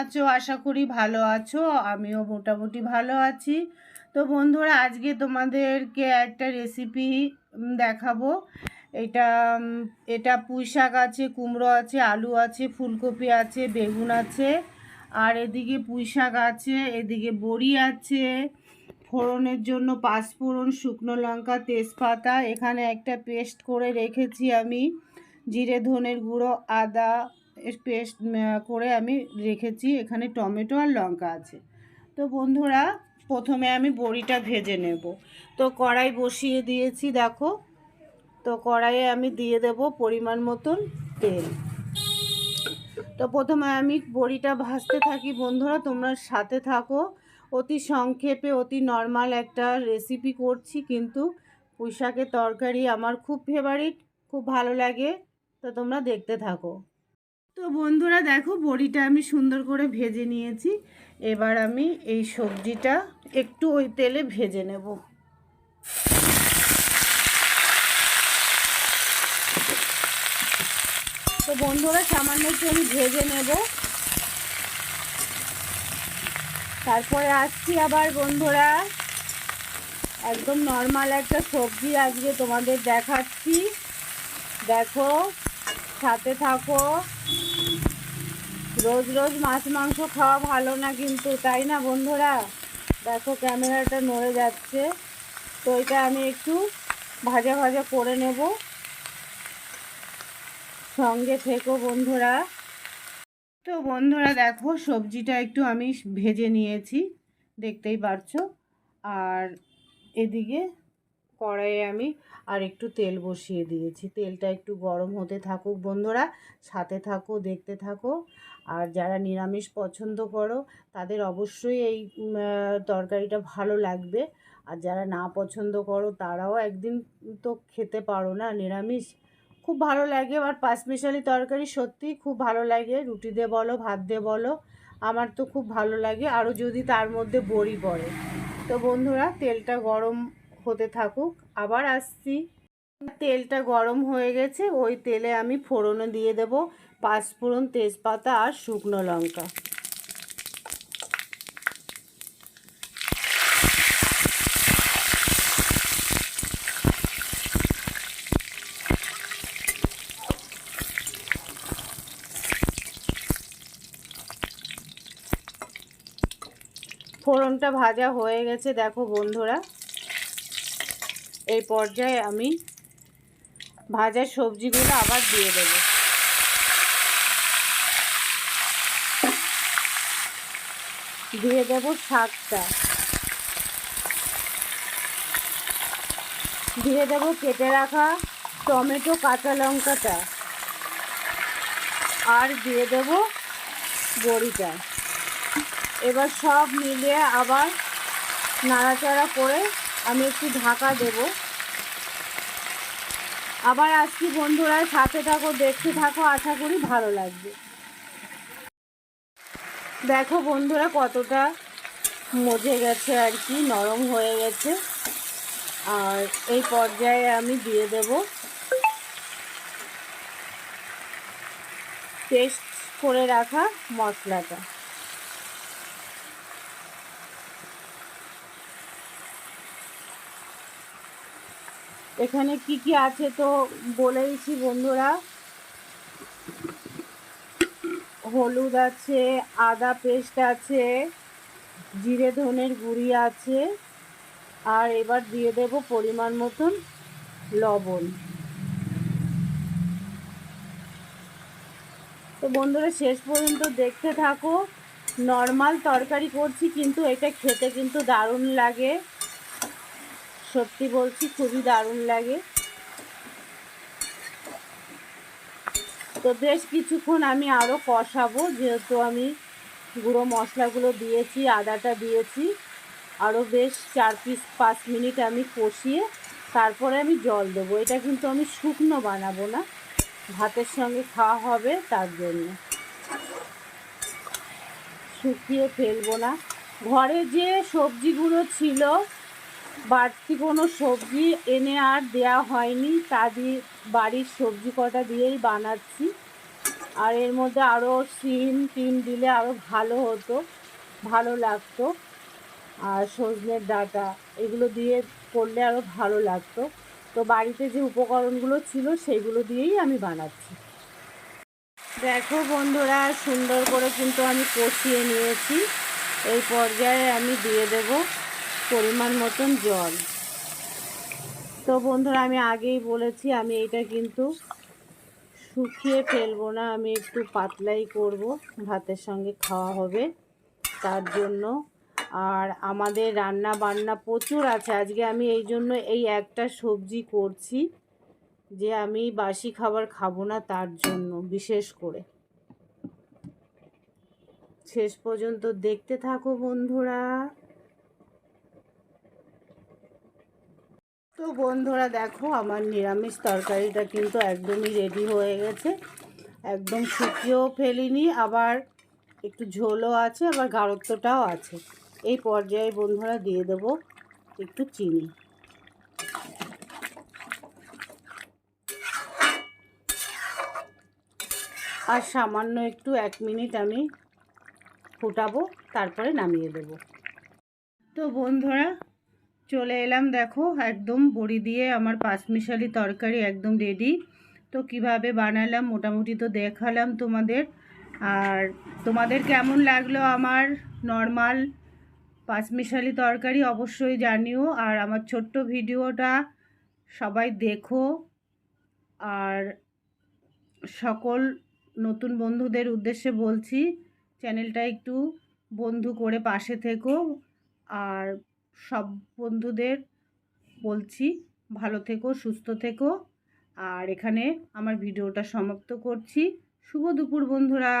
আছো? আশা করি ভালো আছো। আমিও মোটামুটি ভালো আছি। তো বন্ধুরা, আজকে তোমাদেরকে একটা রেসিপি দেখাবো। এটা এটা পুঁই শাক আছে, কুমড়ো আছে, আলু আছে, ফুলকপি আছে, বেগুন আছে, আর এদিকে পুঁই শাক আছে, এদিকে বড়ি আছে, ফোড়নের জন্য পাঁচফোড়ন, শুকনো লঙ্কা, তেজপাতা। এখানে একটা পেস্ট করে রেখেছি আমি। জিরে, ধনের গুঁড়ো, আদা পেস্ট করে আমি রেখেছি, এখানে টমেটো আর লঙ্কা আছে। তো বন্ধুরা, প্রথমে আমি বড়িটা ভেজে নেব। তো কড়াই বসিয়ে দিয়েছি, দেখো। তো কড়াইয়ে আমি দিয়ে দেব পরিমাণ মতন তেল। তো প্রথমে আমি বড়িটা ভাজতে থাকি, বন্ধুরা, তোমরা সাথে থাকো। অতি সংক্ষেপে, অতি নর্মাল একটা রেসিপি করছি, কিন্তু পুঁই শাকের তরকারি আমার খুব ফেভারিট খুব ভালো লাগে। তো তোমরা দেখতে থাকো। তো বন্ধুরা দেখো বড়িটা আমি সুন্দর করে ভেজে নিয়েছি। এবার আমি এই সবজিটা একটু ওই তেলে ভেজে নেব। তো বন্ধুরা সামান্য একটু আমি ভেজে নেব। তারপরে আসছি আবার বন্ধুরা। একদম নর্মাল একটা সবজি আজকে তোমাদের দেখাচ্ছি। দেখো, সাথে থাকো। রোজ রোজ মাছ মাংস খাওয়া ভালো না কিন্তু, তাই না বন্ধুরা? দেখো ক্যামেরাটা নড়ে যাচ্ছে। তো এটা আমি একটু ভাজা ভাজা করে নেব। সঙ্গে থেকো বন্ধুরা। তো বন্ধুরা দেখো, সবজিটা একটু আমি ভেজে নিয়েছি, দেখতেই পারছ। আর এদিকে কড়াইয়ে আমি আর একটু তেল বসিয়ে দিয়েছি। তেলটা একটু গরম হতে থাকুক বন্ধুরা, সাথে থাকো, দেখতে থাকো। আর যারা নিরামিষ পছন্দ করো, তাদের অবশ্যই এই তরকারিটা ভালো লাগবে। আর যারা না পছন্দ করো, তারাও একদিন তো খেতে পারো না, নিরামিষ। খুব ভালো লাগে আর পাঁচমিশালি তরকারি, সত্যিই খুব ভালো লাগে। রুটি দিয়ে বলো, ভাত দিয়ে বলো, আমার তো খুব ভালো লাগে। আরও যদি তার মধ্যে বড়ি পড়ে। তো বন্ধুরা, তেলটা গরম হতে থাকুক, আবার আসছি। তেলটা গরম হয়ে গেছে, ওই তেলে আমি ফোড়নে দিয়ে দেব, পাঁচফোড়ন তেজপাতা আর শুকনো লঙ্কা। ফোড়নটা ভাজা হয়ে গেছে, দেখো বন্ধুরা। এই পর্যায়ে আমি ভাজা সবজিগুলো আবার দিয়ে দেব। দিয়ে দেব শাকটা। দিয়ে দেব কেটে রাখা টমেটো, কাঁচা লঙ্কাটা। আর দিয়ে দেব বড়িটা। এবার সব মিলিয়ে আবার নাড়াচাড়া করে আমি একটু ঢাকা দেব। আবার আসছি বন্ধুরা, সাথে থাকো, দেখতে থাকো, আশা করি ভালো লাগবে। দেখো বন্ধুরা, কতটা মজে গেছে আর কি, নরম হয়ে গেছে। আর এই পর্যায়ে আমি দিয়ে দেব পেস্ট করে রাখা মশলাটা। এখানে কি কি আছে তো বলেইছি বন্ধুরা। হলুদ আছে, আদা পেস্ট আছে, জিরে ধনের গুঁড়ি আছে, আর এবার দিয়ে দেব পরিমাণ মতন লবণ। তো বন্ধুরা, শেষ পর্যন্ত দেখতে থাকো। নর্মাল তরকারি করছি, কিন্তু এটা খেতে কিন্তু দারুণ লাগে। সত্যি বলছি, খুবই দারুণ লাগে। তো বেশ কিছুক্ষণ আমি আরও কষাবো, যেহেতু আমি গুঁড়ো মশলাগুলো দিয়েছি, আদাটা দিয়েছি। আরও বেশ চার পিস পাঁচ মিনিট আমি কষিয়ে তারপরে আমি জল দেবো। এটা কিন্তু আমি শুকনো বানাবো না, ভাতের সঙ্গে খাওয়া হবে তার জন্য। শুকিয়ে ফেলব না। ঘরে যে সবজিগুলো ছিল বাড়তি কোনো সবজি এনে আর দেয়া হয়নি। তা দিয়ে বাড়ির সবজি কটা দিয়েই বানাচ্ছি। আর এর মধ্যে আরও সিম টিম দিলে আরও ভালো হতো, ভালো লাগতো। আর সজনের ডাটা, এগুলো দিয়ে করলে আরও ভালো লাগতো। তো বাড়িতে যে উপকরণগুলো ছিল সেইগুলো দিয়েই আমি বানাচ্ছি। দেখো বন্ধুরা, সুন্দর করে কিন্তু আমি কষিয়ে নিয়েছি। এই পর্যায়ে আমি দিয়ে দেব। পরিমাণ মতন জল। তো বন্ধুরা, আমি আগেই বলেছি, আমি এটা কিন্তু শুকিয়ে ফেলব না, আমি একটু পাতলাই করব, ভাতের সঙ্গে খাওয়া হবে তার জন্য। আর আমাদের রান্না বান্না প্রচুর আছে, আজকে আমি এই জন্য এই একটা সবজি করছি যে আমি বাসি খাবার খাব না তার জন্য, বিশেষ করে। শেষ পর্যন্ত দেখতে থাকো বন্ধুরা। তো বন্ধুরা দেখো, আমার নিরামিষ তরকারিটা কিন্তু একদমই রেডি হয়ে গেছে। একদম শুকিয়েও ফেলিনি, আবার একটু ঝোলও আছে, আবার গাঢ়ত্বটাও আছে। এই পর্যায়ে বন্ধুরা দিয়ে দেব একটু চিনি। আর সামান্য একটু এক মিনিট আমি ফুটাবো, তারপরে নামিয়ে দেব। তো বন্ধুরা চলে এলাম, দেখো, একদম বড়ি দিয়ে আমার পাঁচমিশালি তরকারি একদম রেডি তো কীভাবে বানালাম মোটামুটি তো দেখালাম তোমাদের। আর তোমাদের কেমন লাগল আমার নর্মাল পাঁচমিশালি তরকারি অবশ্যই জানিও। আর আমার ছোট্ট ভিডিওটা সবাই দেখো। আর সকল নতুন বন্ধুদের উদ্দেশ্যে বলছি, চ্যানেলটা একটু বন্ধু করে পাশে থেকো। আর সব বন্ধুদের বলছি, ভালো থেকো, সুস্থ থেকো। আর এখানে আমার ভিডিওটা সমাপ্ত করছি। শুভ দুপুর বন্ধুরা।